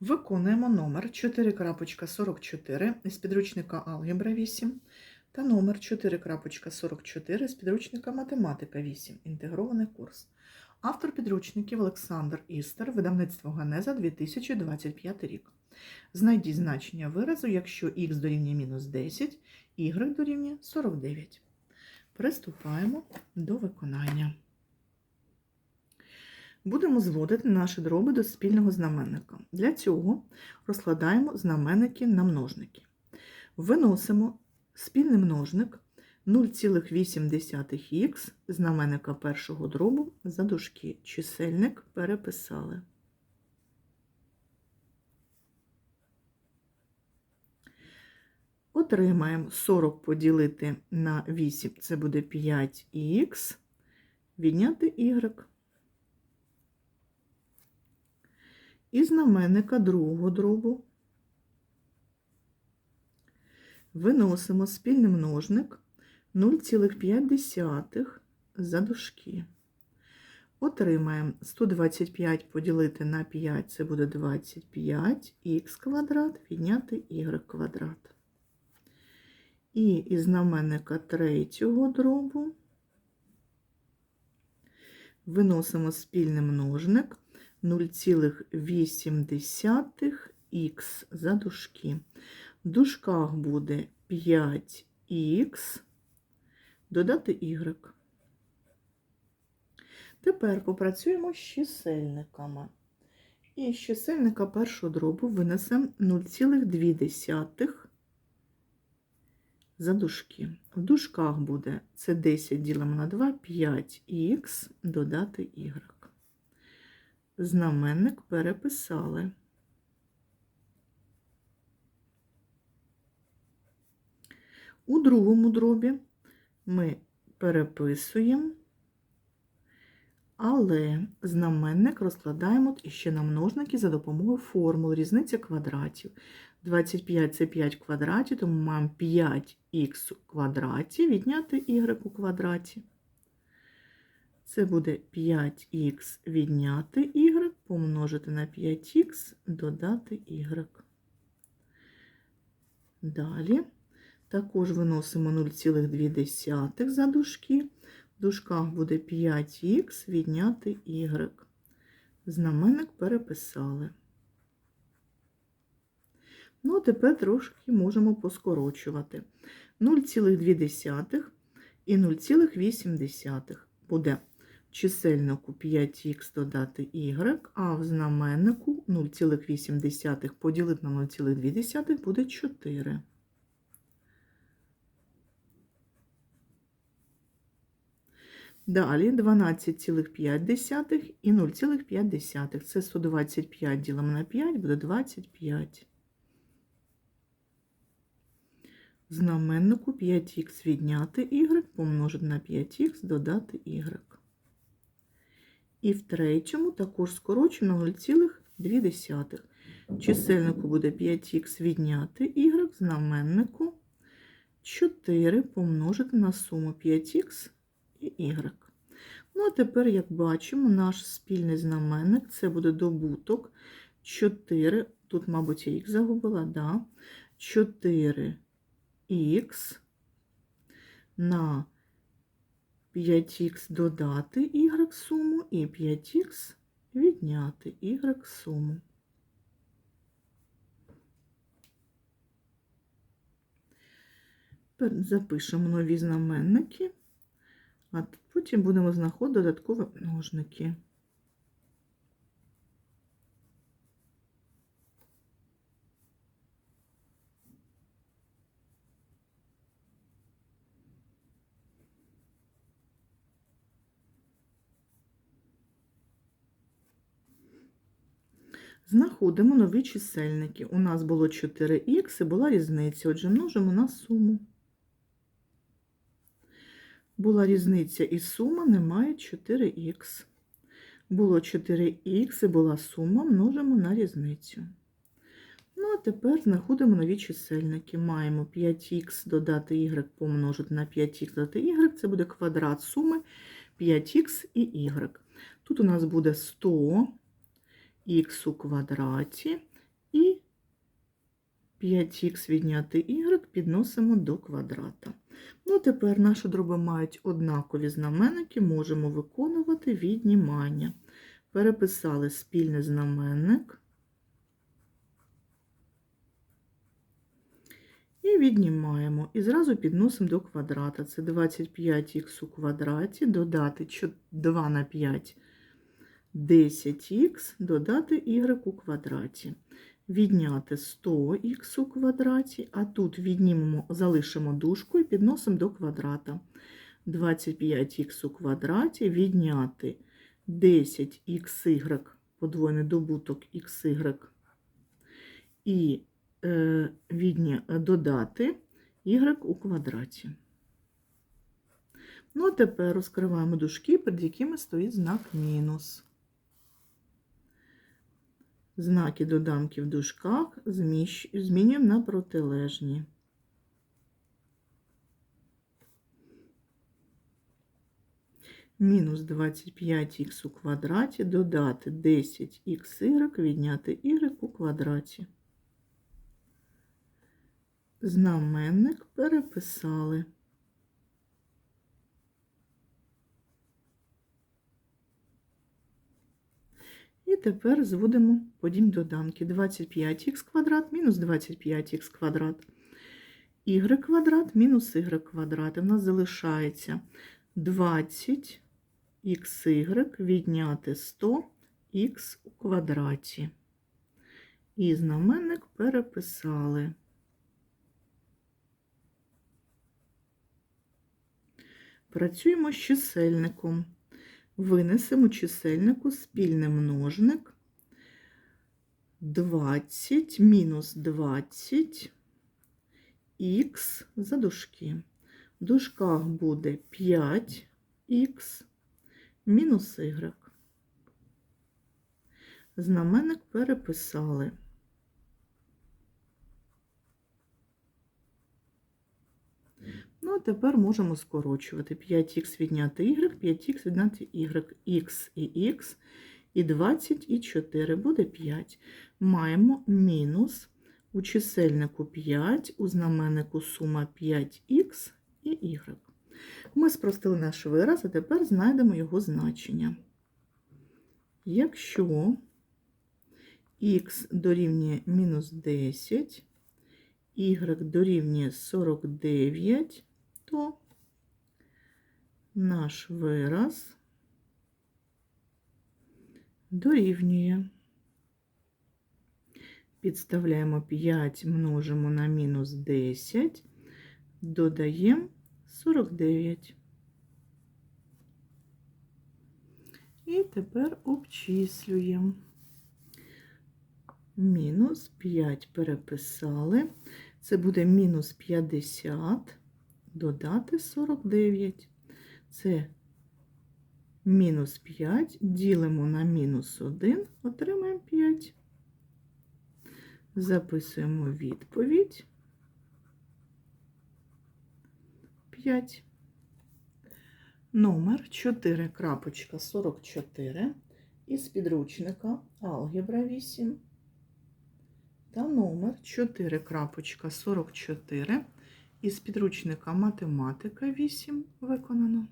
Виконуємо номер 4.44 із підручника Алгебра 8 та номер 4.44 з підручника Математика 8. Інтегрований курс. Автор підручників Олександр Істер, видавництво Ганеза 2025 рік. Знайдіть значення виразу, якщо х дорівнює мінус 10, y дорівнює 49. Приступаємо до виконання. Будемо зводити наші дроби до спільного знаменника. Для цього розкладаємо знаменники на множники. Виносимо спільний множник 0,8х знаменника першого дробу за дужки. Чисельник переписали. Отримаємо 40 поділити на 8, це буде 5х, відняти y. І знаменника другого дробу виносимо спільний множник 0,5 за дужки. Отримаємо 125 поділити на 5, це буде 25х квадрат, відняти y квадрат. І із знаменника третього дробу виносимо спільний множник 0,8х за дужки. В дужках буде 5х, додати y. Тепер попрацюємо з чисельниками. І з чисельника першого дробу винесемо 0,2 за дужки. В дужках буде це 10 ділимо на 2, 5х, додати y. Знаменник переписали. У другому дробі ми переписуємо, але знаменник розкладаємо ще на множники за допомогою формул різниця квадратів. 25 це 5 квадратів, тому маємо 5х у квадраті відняти y у квадраті. Це буде 5х відняти y, помножити на 5х, додати y. Далі також виносимо 0,2 за дужки. В дужках буде 5х відняти y. Знаменник переписали. Ну, а тепер трошки можемо поскорочувати. 0,2 і 0,8 буде чисельнику 5х додати y, а в знаменнику 0,8 поділити на 0,2 буде 4. Далі 12,5 і 0,5. Це 125 ділимо на 5, буде 25. В знаменнику 5х відняти y, помножити на 5х, додати y. І в третьому також скорочено 0,2. Чисельнику буде 5х відняти y, знаменнику 4 помножити на суму 5х і y. Ну, а тепер, як бачимо, наш спільний знаменник це буде добуток 4, тут, мабуть, я їх загубила, да, 4х на 5х додати y суму і 5х відняти y суму. Тепер запишемо нові знаменники, а потім будемо знаходити додаткові множники. Знаходимо нові чисельники. У нас було 4х і була різниця, отже, множимо на суму. Була різниця і сума немає 4х. Було 4х і була сума, множимо на різницю. Ну, а тепер знаходимо нові чисельники. Маємо 5х додати y помножити на 5х додати y, це буде квадрат суми 5х і y. Тут у нас буде 100 х у квадраті І 5х відняти y підносимо до квадрата. Ну, тепер наші дроби мають однакові знаменники, можемо виконувати віднімання. Переписали спільний знаменник. І віднімаємо. І зразу підносимо до квадрата. Це 25х у квадраті, додати 2 на 5 10х, додати y у квадраті. Відняти 100х у квадраті, а тут віднімемо, залишимо дужку і підносимо до квадрата. 25х у квадраті відняти 10xy, подвоєний добуток xy, і е, відня, додати y у квадраті. Ну, а тепер розкриваємо дужки, перед якими стоїть знак мінус. Знаки доданки в дужках змінюємо на протилежні. Мінус 25х у квадраті додати 10xy відняти y у квадраті. Знаменник переписали. І тепер зводимо подібні доданки. 25х квадрат мінус 25х квадрат. y квадрат мінус y квадрат. І в нас залишається 20xy відняти 100х у квадраті. І знаменник переписали. Працюємо з чисельником. Винесемо чисельнику спільний множник 20 мінус 20 х за дужки. В дужках буде 5х мінус y. Знаменник переписали. Ну, тепер можемо скорочувати 5х відняти y, 5х відняти y, х і х, і 20 і 4 буде 5. Маємо мінус у чисельнику 5, у знаменнику сума 5х і y. Ми спростили наш вираз, а тепер знайдемо його значення. Якщо х дорівнює мінус 10, y дорівнює 49, то наш вираз дорівнює. Підставляємо 5, множимо на мінус 10, додаємо 49. І тепер обчислюємо. Мінус 5 переписали. Це буде мінус 50 додати 49. Це мінус 5, ділимо на мінус 1, отримаємо 5. Записуємо відповідь 5. Номер 4.44 із підручника Алгебра 8 та номер 4.44 із підручника Математика 8 виконано.